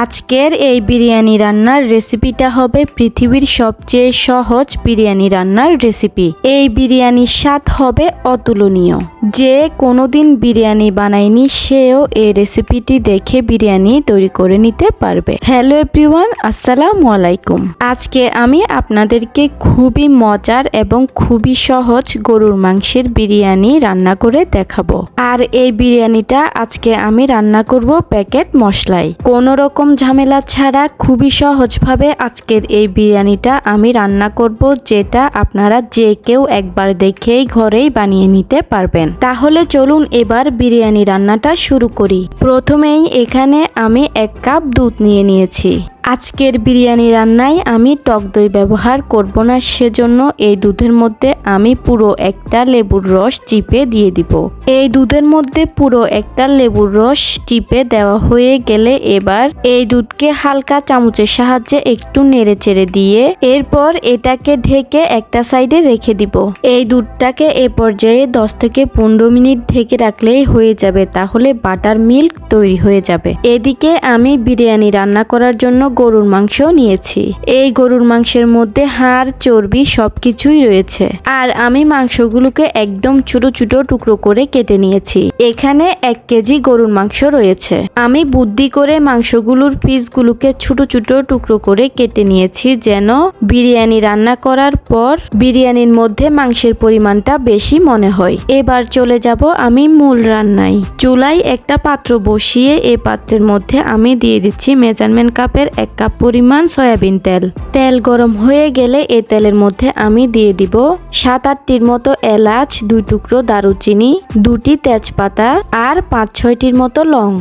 আজকের এই বিরিয়ানি রান্নার রেসিপিটা হবে পৃথিবীর সবচেয়ে সহজ বিরিয়ানি রান্নার রেসিপি। এই বিরিয়ানির স্বাদ হবে অতুলনীয়। যে কোনোদিন বিরিয়ানি বানায়নি, সেও এই রেসিপিটি দেখে বিরিয়ানি তৈরি করে নিতে পারবে। হ্যালো এভরিওয়ান, আসসালামু আলাইকুম। আজকে আমি আপনাদেরকে খুবই মজার এবং খুবই সহজ গরুর মাংসের বিরিয়ানি রান্না করে দেখাবো। আর এই বিরিয়ানিটা আজকে আমি রান্না করব প্যাকেট মশলায়। কোনো রকম ঝামেলা ছাড়া খুবই সহজভাবে আজকের এই বিরিয়ানিটা আমি রান্না করব, যেটা আপনারা যে কেউ একবার দেখেই ঘরেই বানিয়ে নিতে পারবেন। তাহলে চলুন এবার বিরিয়ানি রান্নাটা শুরু করি। প্রথমেই এখানে আমি এক কাপ দুধ নিয়ে নিয়েছি। আজকের বিরিয়ানি রান্নায় আমি টক দই ব্যবহার করব না, সেজন্য এই দুধের মধ্যে আমি পুরো একটা লেবুর রস চিপে দিয়ে দিব। এই দুধের মধ্যে পুরো একটা লেবুর রস চিপে দেওয়া হয়ে গেলে এবার এই দুধকে হালকা চামচের সাহায্যে একটু নেড়ে চেড়ে দিয়ে এরপর এটাকে ঢেকে একটা সাইডে রেখে দিব। এই দুধটাকে এ পর্যায়ে দশ থেকে পনেরো মিনিট ঢেকে রাখলেই হয়ে যাবে, তাহলে বাটার মিল্ক তৈরি হয়ে যাবে। এদিকে আমি বিরিয়ানি রান্না করার জন্য গরুর মাংস নিয়েছি। এই গরুর মাংসের মধ্যে হাড়, চর্বি সবকিছুই রয়েছে। আর আমি মাংসগুলোকে একদম ছোট ছোট টুকরো করে কেটে নিয়েছি। এখানে এক কেজি গরুর মাংস রয়েছে। আমি বুদ্ধি করে মাংসগুলোর পিসগুলোকে ছোট ছোট টুকরো করে কেটে নিয়েছি যেন বিরিয়ানি রান্না করার পর বিরিয়ানির মধ্যে মাংসের পরিমাণটা বেশি মনে হয়। এবার চলে যাব আমি মূল রান্নায়। চুলায় একটা পাত্র বসিয়ে এ পাত্রের মধ্যে আমি দিয়ে দিচ্ছি মেজারমেন্ট কাপের এক কাপ পরিমাণ সয়াবিন তেল। তেল গরম হয়ে গেলে এই তেলের মধ্যে আমি দিয়ে দিব সাত আটটির মতো এলাচ, দুই টুকরো দারুচিনি, দুটি তেজপাতা আর পাঁচ ছয়টির মতো লং।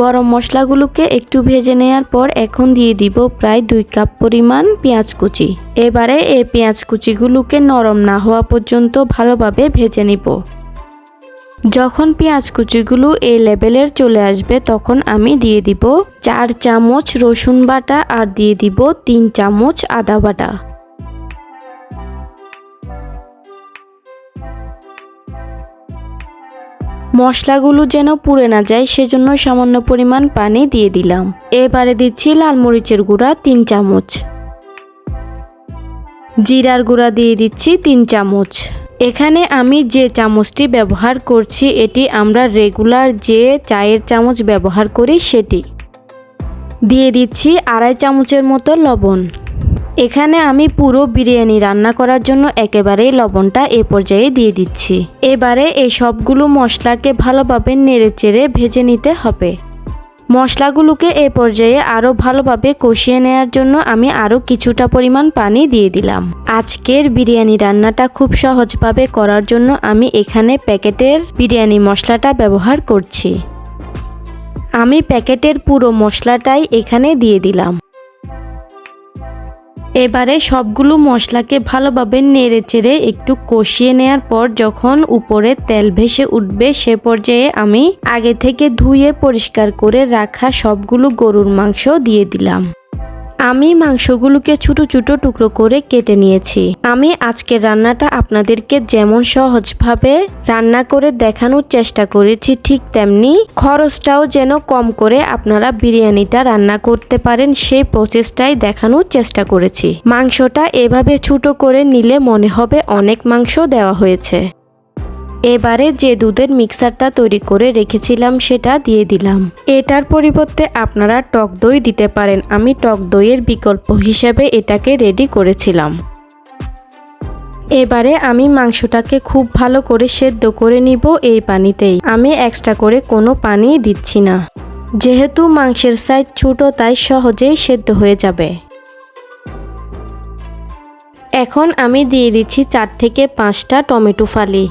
গরম মশলাগুলোকে একটু ভেজে নেওয়ার পর এখন দিয়ে দিব প্রায় দুই কাপ পরিমাণ পেঁয়াজ কুচি। এবারে এই পেঁয়াজ কুচিগুলোকে নরম না হওয়া পর্যন্ত ভালোভাবে ভেজে নিব। যখন পেঁয়াজ কুচিগুলো এই লেভেলের চলে আসবে, তখন আমি দিয়ে দিব চার চামচ রসুন বাটা আর দিয়ে দিব তিন চামচ আদা বাটা। মশলাগুলো যেন পুড়ে না যায়, সেজন্য সামান্য পরিমাণ পানি দিয়ে দিলাম। এবারে দিচ্ছি লাল মরিচের গুঁড়া তিন চামচ। জিরার গুঁড়া দিয়ে দিচ্ছি তিন চামচ। এখানে আমি যে চামচটি ব্যবহার করছি, এটি আমরা রেগুলার যে চায়ের চামচ ব্যবহার করি সেটি। দিয়ে দিচ্ছি আড়াই চামচের মতো লবণ। এখানে আমি পুরো বিরিয়ানি রান্না করার জন্য একেবারেই লবণটা এ পর্যায়ে দিয়ে দিচ্ছি। এবারে এই সবগুলো মশলাকে ভালোভাবে নেড়ে চেড়ে ভেজে নিতে হবে। মশলাগুলোকে এ পর্যায়ে আরও ভালোভাবে কষিয়ে নেওয়ার জন্য আমি আরও কিছুটা পরিমাণ পানি দিয়ে দিলাম। আজকের বিরিয়ানি রান্নাটা খুব সহজভাবে করার জন্য আমি এখানে প্যাকেটের বিরিয়ানি মশলাটা ব্যবহার করছি। আমি প্যাকেটের পুরো মশলাটাই এখানে দিয়ে দিলাম। এবারে সবগুলো মশলাকে ভালোভাবে নেড়ে চেড়ে একটু কষিয়ে নেয়ার পর যখন উপরে তেল ভেসে উঠবে, সে পর্যায়ে আমি আগে থেকে ধুয়ে পরিষ্কার করে রাখা সবগুলো গরুর মাংস দিয়ে দিলাম। আমি মাংসগুলোকে ছোট ছোট টুকরো করে কেটে নিয়েছি। আমি আজকের রান্নাটা আপনাদেরকে যেমন সহজভাবে রান্না করে দেখানোর চেষ্টা করেছি ঠিক তেমনি খরচটাও যেন কম করে আপনারা বিরিয়ানিটা রান্না করতে পারেন সেই প্রসেসটাই দেখানোর চেষ্টা করেছি। মাংসটা এভাবে ছোট করে নিলে মনে হবে অনেক মাংস দেওয়া হয়েছে। এবারে যে দুধের মিক্সারটা তৈরি করে রেখেছিলাম সেটা দিয়ে দিলাম। এটার পরিবর্তে আপনারা টক দই দিতে পারেন। আমি টক দইয়ের বিকল্প হিসেবে এটাকে রেডি করেছিলাম। এবারে আমি মাংসটাকে খুব ভালো করে সেদ্ধ করে নিব এই পানিতেই। আমি এক্সট্রা করে কোনো পানি দিচ্ছি না। যেহেতু মাংসের সাইজ ছোট, তাই সহজেই সেদ্ধ হয়ে যাবে। এখন আমি দিয়ে দিচ্ছি চার থেকে পাঁচটা টমেটো ফালি।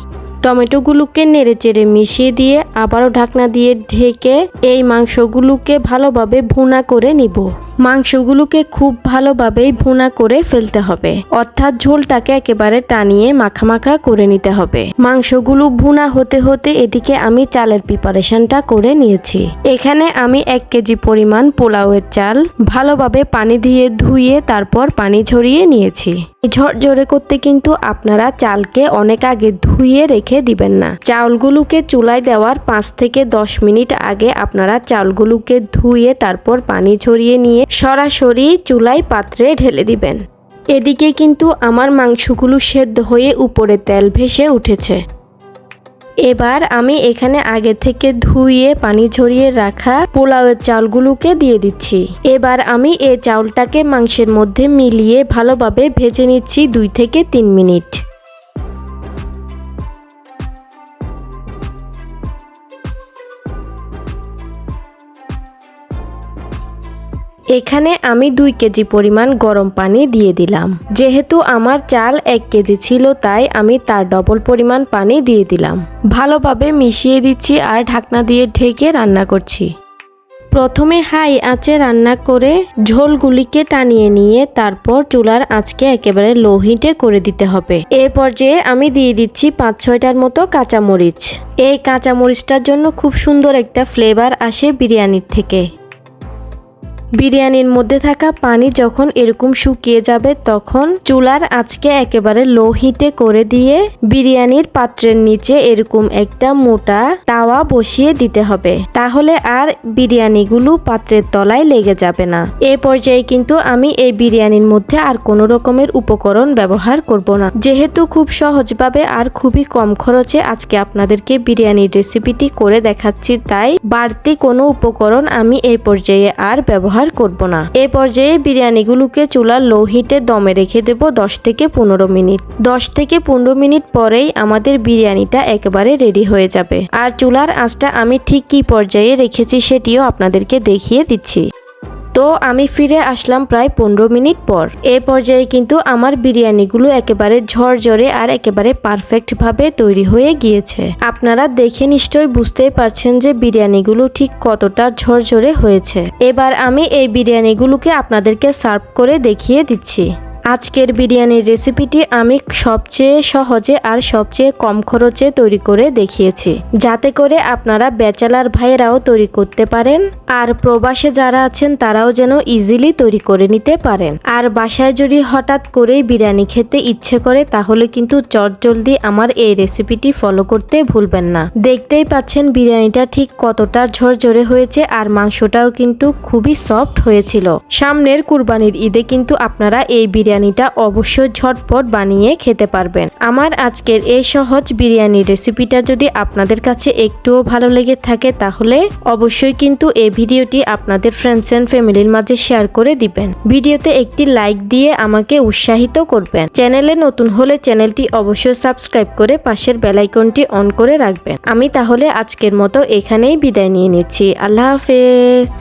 টমেটোগুলোকে নেড়ে চেড়ে মিশিয়ে দিয়ে আবারও ঢাকনা দিয়ে ঢেকে এই মাংসগুলোকে ভালোভাবে ভুনা করে নিব। মাংসগুলোকে খুব ভালোভাবেই ভুনা করে ফেলতে হবে। অর্থাৎ ঝোলটাকে একেবারে টানিয়ে মাখা মাখা করে নিতে হবে। মাংসগুলো ভুনা হতে হতে এদিকে আমি চালের প্রিপারেশনটা করে নিয়েছি। এখানে আমি এক কেজি পরিমাণ পোলাওয়ের চাল ভালোভাবে পানি দিয়ে ধুয়ে তারপর পানি ঝরিয়ে নিয়েছি। ঝরঝরে করতে কিন্তু আপনারা চালকে অনেক আগে ধুয়ে রেখে দিবেন না। চাউলগুলোকে চুলায় দেওয়ার পাঁচ থেকে দশ মিনিট আগে আপনারা চালগুলোকে ধুয়ে তারপর পানি ছড়িয়ে নিয়ে সরাসরি চুলায় পাত্রে ঢেলে দিবেন। এদিকে কিন্তু আমার মাংসগুলো সেদ্ধ হয়ে উপরে তেল ভেসে উঠেছে। এবার আমি এখানে আগে থেকে ধুয়ে, পানি ঝরিয়ে রাখা পোলাওয়ের চালগুলোকে দিয়ে দিচ্ছি। এবার আমি এই চাউলটাকে মাংসের মধ্যে মিলিয়ে ভালোভাবে ভেজে নিচ্ছি দুই থেকে তিন মিনিট। এখানে আমি দুই কেজি পরিমাণ গরম পানি দিয়ে দিলাম। যেহেতু আমার চাল এক কেজি ছিল, তাই আমি তার ডবল পরিমাণ পানি দিয়ে দিলাম। ভালোভাবে মিশিয়ে দিচ্ছি আর ঢাকনা দিয়ে ঢেকে রান্না করছি। প্রথমে হাই আঁচে রান্না করে ঝোলগুলিকে টানিয়ে নিয়ে তারপর চুলার আঁচকে একেবারে লো হিটে করে দিতে হবে। এ পর্যায়ে আমি দিয়ে দিচ্ছি পাঁচ ছয়টার মতো কাঁচামরিচ। এই কাঁচামরিচটার জন্য খুব সুন্দর একটা ফ্লেভার আসে বিরিয়ানির থেকে। বিরিয়ানির মধ্যে থাকা পানি যখন এরকম শুকিয়ে যাবে, তখন চুলার আঁচকে একেবারে লো হিটে করে দিয়ে বিরিয়ানির পাত্রের নিচে এরকম একটা মোটা তাওয়া বসিয়ে দিতে হবে। তাহলে আর বিরিয়ানিগুলো পাত্রের তলায় লেগে যাবে না। এ পর্যায়ে কিন্তু আমি এই বিরিয়ানির মধ্যে আর কোনো রকমের উপকরণ ব্যবহার করব না। যেহেতু খুব সহজভাবে আর খুবই কম খরচে আজকে আপনাদেরকে বিরিয়ানির রেসিপিটি করে দেখাচ্ছি, তাই বাড়তি কোনো উপকরণ আমি এই পর্যায়ে আর ব্যবহার করব না। এ পর্যায়ে বিরিয়ানিগুলোকে চুলার লো হিটে দমে রেখে দেব দশ থেকে পনেরো মিনিট। দশ থেকে পনেরো মিনিট পরেই আমাদের বিরিয়ানিটা একেবারে রেডি হয়ে যাবে। আর চুলার আঁচটা আমি ঠিক কি পর্যায়ে রেখেছি সেটিও আপনাদেরকে দেখিয়ে দিচ্ছি। তো আমি ফিরে আসলাম প্রায় পনেরো মিনিট পর। এ পর্যায়ে কিন্তু আমার বিরিয়ানিগুলো একেবারে ঝরঝরে আর একেবারে পারফেক্টভাবে তৈরি হয়ে গিয়েছে। আপনারা দেখে নিশ্চয়ই বুঝতেই পারছেন যে বিরিয়ানিগুলো ঠিক কতটা ঝরঝরে হয়েছে। এবার আমি এই বিরিয়ানিগুলোকে আপনাদেরকে সার্ভ করে দেখিয়ে দিচ্ছি। আজকের বিরিয়ানির রেসিপিটি আমি সবচেয়ে সহজে আর সবচেয়ে কম খরচে তৈরি করে দেখিয়েছি। যাতে করে আপনারা ব্যাচেলার ভাইয়েরাও তৈরি করতে পারেন। আর প্রবাসে যারা আছেন তারাও যেন ইজিলি তৈরি করে নিতে পারেন। আর বাসায় যদি হঠাৎ করেই বিরিয়ানি খেতে ইচ্ছে করে, তাহলে কিন্তু চটজলদি আমার এই রেসিপিটি ফলো করতে ভুলবেন না। দেখতেই পাচ্ছেন বিরিয়ানিটা ঠিক কতটা ঝরঝরে হয়েছে আর মাংসটাও কিন্তু খুবই সফট হয়েছিল। সামনের কুরবানির ঈদে কিন্তু আপনারা এই বিরিয়ানিটা অবশ্যই ঝটপট বানিয়ে খেতে পারবেন। আমার আজকের এই সহজ বিরিয়ানির রেসিপিটা যদি আপনাদের কাছে একটুও ভালো লেগে থাকে, তাহলে অবশ্যই কিন্তু এই ভিডিওটি আপনাদের ফ্রেন্ডস অ্যান্ড ফ্যামিলির মাঝে শেয়ার করে দিবেন। ভিডিওতে একটি লাইক দিয়ে আমাকে উৎসাহিত করবেন। চ্যানেলে নতুন হলে চ্যানেলটি অবশ্যই সাবস্ক্রাইব করে পাশের বেলাইকনটি অন করে রাখবেন। আমি তাহলে আজকের মতো এখানেই বিদায় নিয়ে নিচ্ছি। আল্লাহ হাফেজ।